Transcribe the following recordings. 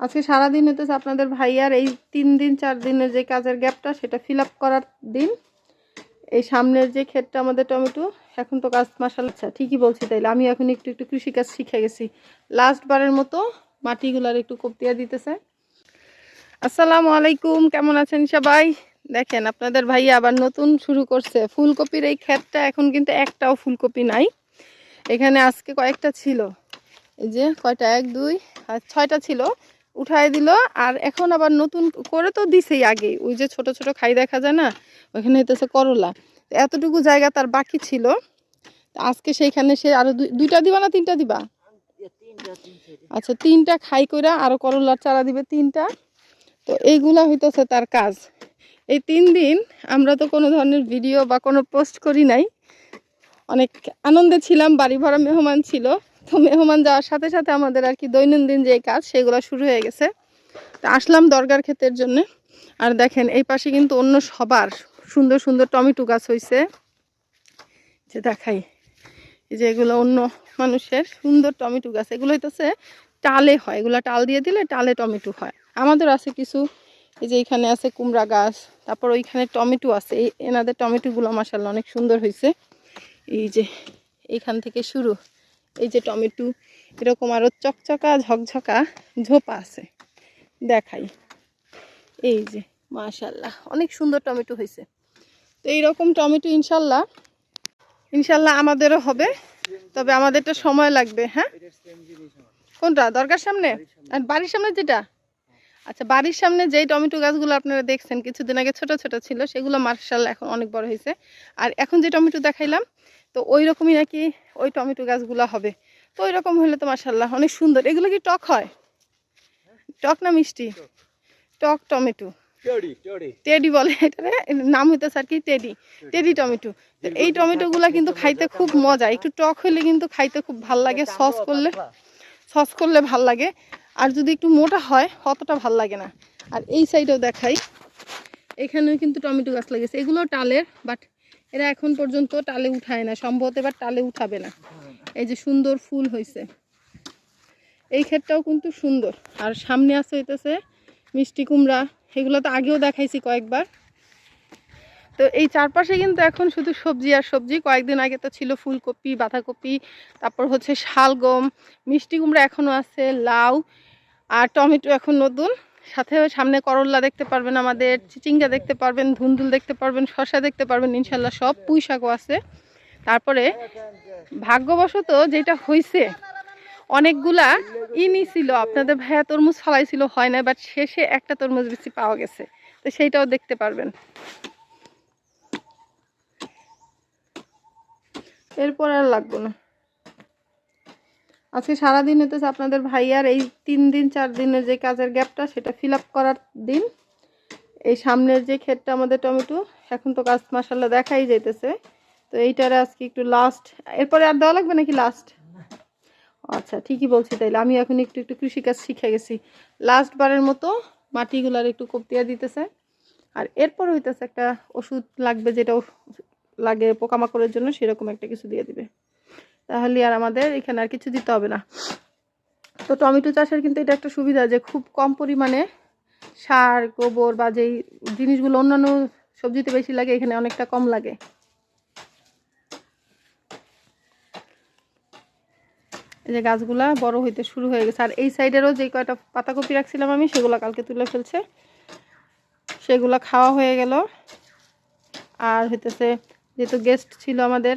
আজকে সারাদিন হতেছে আপনাদের ভাইয়ার এই তিন দিন, চার দিনের যে কাজের গ্যাপটা, সেটা ফিল করার দিন। এই সামনের যে ক্ষেতটা আমাদের টমেটো, এখন তো কাজ মাসাল আচ্ছা ঠিকই বলছি তাইলে। আমি এখন একটু একটু কৃষিকাজ শিখে গেছি। লাস্ট বারের মতো মাটিগুলার একটু কপ্তিয়া দিতেছে। আসসালামু আলাইকুম, কেমন আছেন সবাই? দেখেন, আপনাদের ভাইয়া আবার নতুন শুরু করছে। ফুলকপির এই ক্ষেতটা এখন কিন্তু একটাও ফুলকপি নাই। এখানে আজকে কয়েকটা ছিল। এই যে, কয়টা? এক, দুই, আর ছয়টা ছিল। উঠায় দিল, আর এখন আবার নতুন করে তো দিছেই আগে ওই যে ছোট ছোট খাই দেখা যায় না, ওইখানে হইতেছে করলা। এতটুকু জায়গা তার বাকি ছিল। আজকে সেইখানে সে আরও দুই- দুইটা দিবা না তিনটা দিবা? আচ্ছা তিনটা খাই কইরা আরও করলার চারা দিবে তিনটা। তো এইগুলা হইতেছে তার কাজ। এই তিন দিন আমরা তো কোনো ধরনের ভিডিও বা কোনো পোস্ট করি নাই। অনেক আনন্দে ছিলাম বাড়ি ভরা মেহমান ছিল। তো মেহমান যাওয়ার সাথে সাথে আমাদের আর কি দৈনন্দিন যে কাজ, সেগুলো শুরু হয়ে গেছে। তো আসলাম দরগার ক্ষেতের জন্য। আর দেখেন, এই পাশে কিন্তু অন্য সবার সুন্দর সুন্দর টমেটো গাছ হয়েছে যে দেখাই যে এগুলো অন্য মানুষের সুন্দর টমেটো গাছ। এগুলো হইতেছে টালে হয়। এগুলো টাল দিয়ে দিলে টালে টমেটো হয়। আমাদের আছে কিছু, এই যে এখানে আছে কুমড়া গাছ, তারপর ওইখানে টমেটো আছে। এই এনাদের টমেটোগুলো মাসাল্লাহ অনেক সুন্দর হয়েছে এই যে এইখান থেকে শুরু। এই যে টমেটো, এরকম আরও চকচকা, ঝকঝকা ঝোপা আছে। দেখাই। এই যে মাশাল্লাহ অনেক সুন্দর টমেটো হয়েছে। তো এইরকম টমেটো ইনশাল্লাহ ইনশাল্লাহ আমাদেরও হবে, তবে আমাদেরটা সময় লাগবে হ্যাঁ? কোনটা দরকার সামনে? আর বাড়ির সামনে যেটা? আচ্ছা বাড়ির সামনে যেই টমেটো গাছগুলো আপনারা দেখছেন, কিছুদিন আগে ছোট ছোট ছিল, সেগুলো মার্শাল এখন অনেক বড় হয়েছে। আর এখন যে টমেটো দেখাইলাম তো ওই রকমই নাকি ওই টমেটো গাছগুলো হবে। তো ওই রকম হলে তো মার্শাল্লাহ অনেক সুন্দর। এগুলো কি টক হয়? টক না মিষ্টি? টক টমেটো। টেডি বলে এটারে? নাম হইতেছে আর কি টেডি। টেডি। টমেটো। তো এই টমেটোগুলা কিন্তু খাইতে খুব মজা। একটু টক হলে কিন্তু খাইতে খুব ভালো লাগে সস করলে সস করলে ভালো লাগে। আর যদি একটু মোটা হয় অতটা ভালো লাগে না। আর এই সাইডেও দেখাই। এখানেও কিন্তু টমেটো গাছ লেগেছে এগুলো টালের বাট এরা এখন পর্যন্ত টালে উঠায় না, সম্ভবত এবার টালে উঠাবে না। এই যে সুন্দর ফুল হয়েছে এই ক্ষেতটাও কিন্তু সুন্দর। আর সামনে আছে হইতেছে মিষ্টি কুমড়া, এগুলো তো আগেও দেখাইছি কয়েকবার। তো এই চারপাশে কিন্তু এখন শুধু সবজি আর সবজি, কয়েকদিন আগে তো ছিল ফুলকপি, বাঁধাকপি, তারপর হচ্ছে শালগম, মিষ্টি কুমড়া এখনও আছে, লাউ, আর টমেটো এখন নতুন। সাথে সামনে করল্লা দেখতে পারবেন আমাদের, চিচিঙ্গা দেখতে পারবেন, ধুন্দুল দেখতে পারবেন, শসা দেখতে পারবেন, ইনশাল্লাহ সব পুঁই শাকও আছে। তারপরে ভাগ্যবশত যেটা হয়েছে অনেকগুলা ইনি ছিল, আপনাদের ভাইয়া তরমুজ ফলাইছিল, হয় না বাট শেষে একটা তরমুজ বেশি পাওয়া গেছে। তো সেইটাও দেখতে পারবেন। এরপর আর লাগবো না। আজকে সারাদিন হতেছে আপনাদের ভাইয়ার এই তিন দিন, চার দিনের যে কাজের গ্যাপটা, সেটা ফিল করার দিন। এই সামনের যে ক্ষেতটা আমাদের টমেটো, এখন তো কাজ মাসাল্লাহ দেখাই যাইতেছে। তো এইটারে আজকে একটু লাস্ট এরপরে আর দেওয়া লাগবে নাকি লাস্ট আচ্ছা ঠিকই বলছি তাইলে। আমি এখন একটু একটু কৃষিকাজ শিখে গেছি। লাস্ট বারের মতো মাটিগুলার একটু কপ্তিয়া দিতেছে। আর এরপর হইতেছে একটা ওষুধ লাগবে, যেটা লাগে পোকামাকড়ের জন্য, সেরকম একটা কিছু দিয়ে দিবে। তাহলে আর আমাদের এখানে আর কিছু দিতে হবে না। তো টমেটো চাষের কিন্তু এটা একটা সুবিধা যে খুব কম পরিমাণে সার, গোবর বা যেই জিনিসগুলো অন্যান্য সবজিতে বেশি লাগে, এখানে অনেকটা কম লাগে। এই যে গাছগুলা বড় হইতে শুরু হয়ে গেছে। আর এই সাইডেরও যে কয়টা পাতাকপি রাখছিলাম আমি, সেগুলো কালকে তুলে ফেলছে। সেগুলো খাওয়া হয়ে গেল। আর হইতেছে, যেহেতু গেস্ট ছিল আমাদের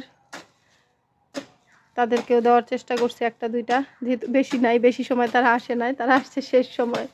তাদেরকেও দেওয়ার চেষ্টা করছি একটা দুইটা। যেহেতু বেশি নাই, বেশি সময় তারা আসে নাই, তারা আসছে শেষ সময়।